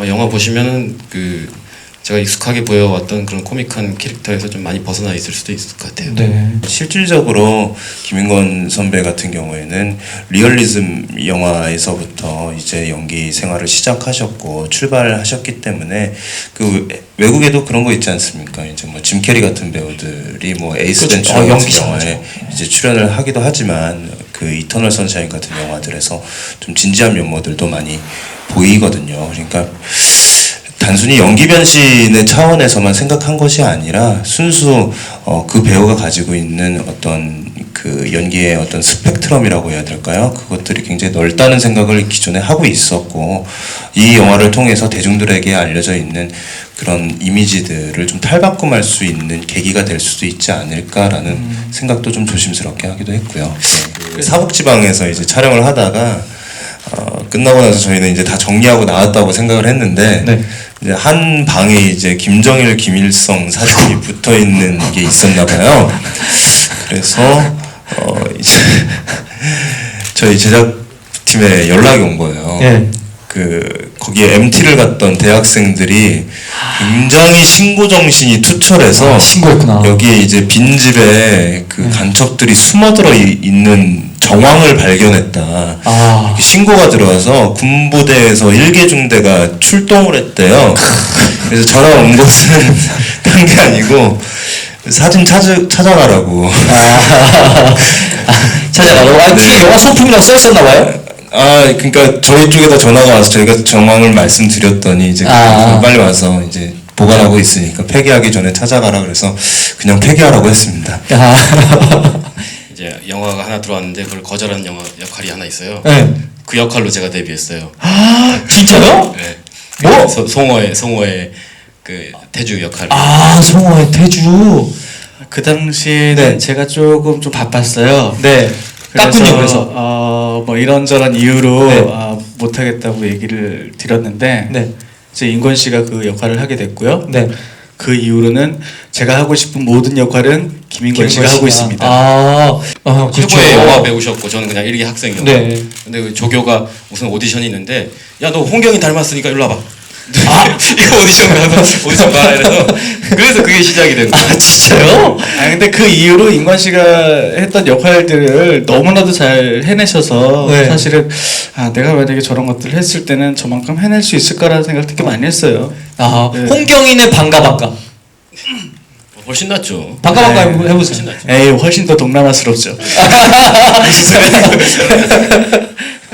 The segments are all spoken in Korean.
아마 영화 보시면은 그 제가 익숙하게 보여왔던 그런 코믹한 캐릭터에서 좀 많이 벗어나 있을 수도 있을 것 같아요. 네. 실질적으로 김인권 선배 같은 경우에는 리얼리즘 영화에서부터 이제 연기 생활을 시작하셨고 출발하셨기 때문에 그 외국에도 그런 거 있지 않습니까? 이제 뭐 짐 캐리 같은 배우들이 뭐 에이스 그렇죠. 벤처 아, 같은 연기 영화에 이제 출연을 하기도 하지만 그 이터널 선샤인 같은 영화들에서 좀 진지한 면모들도 많이 보이거든요. 그러니까 단순히 연기 변신의 차원에서만 생각한 것이 아니라 순수 어, 그 배우가 가지고 있는 어떤 그 연기의 어떤 스펙트럼이라고 해야 될까요? 그것들이 굉장히 넓다는 생각을 기존에 하고 있었고 이 영화를 통해서 대중들에게 알려져 있는 그런 이미지들을 좀 탈바꿈할 수 있는 계기가 될 수도 있지 않을까라는 생각도 좀 조심스럽게 하기도 했고요. 네. 사북지방에서 이제 촬영을 하다가 어, 끝나고 나서 저희는 이제 다 정리하고 나왔다고 생각을 했는데 네. 이제 한 방에 이제 김정일, 김일성 사진이 붙어 있는 게 있었나 봐요. 그래서 어 이제 저희 제작팀에 연락이 온 거예요. 예. 그 거기에 MT를 갔던 대학생들이 굉장히 신고 정신이 투철해서 아, 신고했구나. 여기에 이제 빈 집에 그 간첩들이 숨어들어 이- 있는 정황을 발견했다. 아. 이렇게 신고가 들어와서 군부대에서 일개 중대가 출동을 했대요. 그래서 전화 온 것은 딴 게 아니고 사진 찾아 찾아가라고. 아, 찾아가고. 아, 네. 그 영화 소품이라고 써있었나 봐요? 아, 그러니까 저희 쪽에다 전화가 와서 저희가 정황을 말씀드렸더니 이제 아. 빨리 와서 이제 보관하고 있으니까 폐기하기 전에 찾아가라 그래서 그냥 폐기하라고 했습니다. 아. 이제 영화가 하나 들어왔는데 그걸 거절하는 영화 역할이 하나 있어요. 네. 그 역할로 제가 데뷔했어요. 진짜요? 네. 뭐? 소- 송어의 송어의 그 태주 역할. 아, 성호의 태주. 그 당시에는 네. 제가 조금 좀 바빴어요. 네. 땄군요, 그래서. 어, 뭐 이런저런 이유로 네. 아, 못하겠다고 얘기를 드렸는데 네. 이제 인권 씨가 그 역할을 하게 됐고요. 네. 그 이후로는 제가 하고 싶은 모든 역할은 김인권 씨가 하고 있습니다. 아, 어, 그렇죠. 최고의 영화 배우셨고 저는 그냥 일개 학생이었고. 네. 근데 그 조교가 무슨 오디션이 있는데 야 너 홍경이 닮았으니까 일로 와봐. 이거 오디션 가서 오디션 봐 이래서 그래서 그게 시작이 된 거예요. 아, 진짜요? 아 근데 그 이후로 인권 씨가 했던 역할들을 너무나도 잘 해내셔서 네. 사실은 아 내가 만약에 저런 것들을 했을 때는 저만큼 해낼 수 있을까라는 생각 되게 많이 했어요. 아, 네. 홍경인의 반가 반가. 훨씬 낫죠. 반가 반가 네. 해보- 해보세요. 낫죠. 에이 훨씬 더 동남아스럽죠.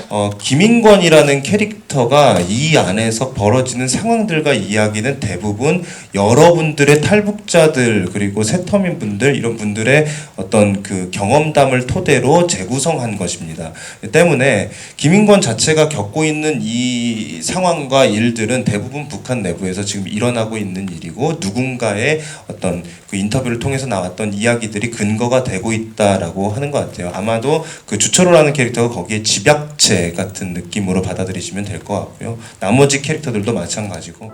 어, 김인권이라는 캐릭터 가 이 안에서 벌어지는 상황들과 이야기는 대부분 여러분들의 탈북자들 그리고 새터민 분들 이런 분들의 어떤 그 경험담을 토대로 재구성한 것입니다. 때문에 김인권 자체가 겪고 있는 이 상황과 일들은 대부분 북한 내부에서 지금 일어나고 있는 일이고 누군가의 어떤 그 인터뷰를 통해서 나왔던 이야기들이 근거가 되고 있다라고 하는 것 같아요. 아마도 그 주철호라는 캐릭터가 거기에 집약체 같은 느낌으로 받아들이시면 될것 같고요. 나머지 캐릭터들도 마찬가지고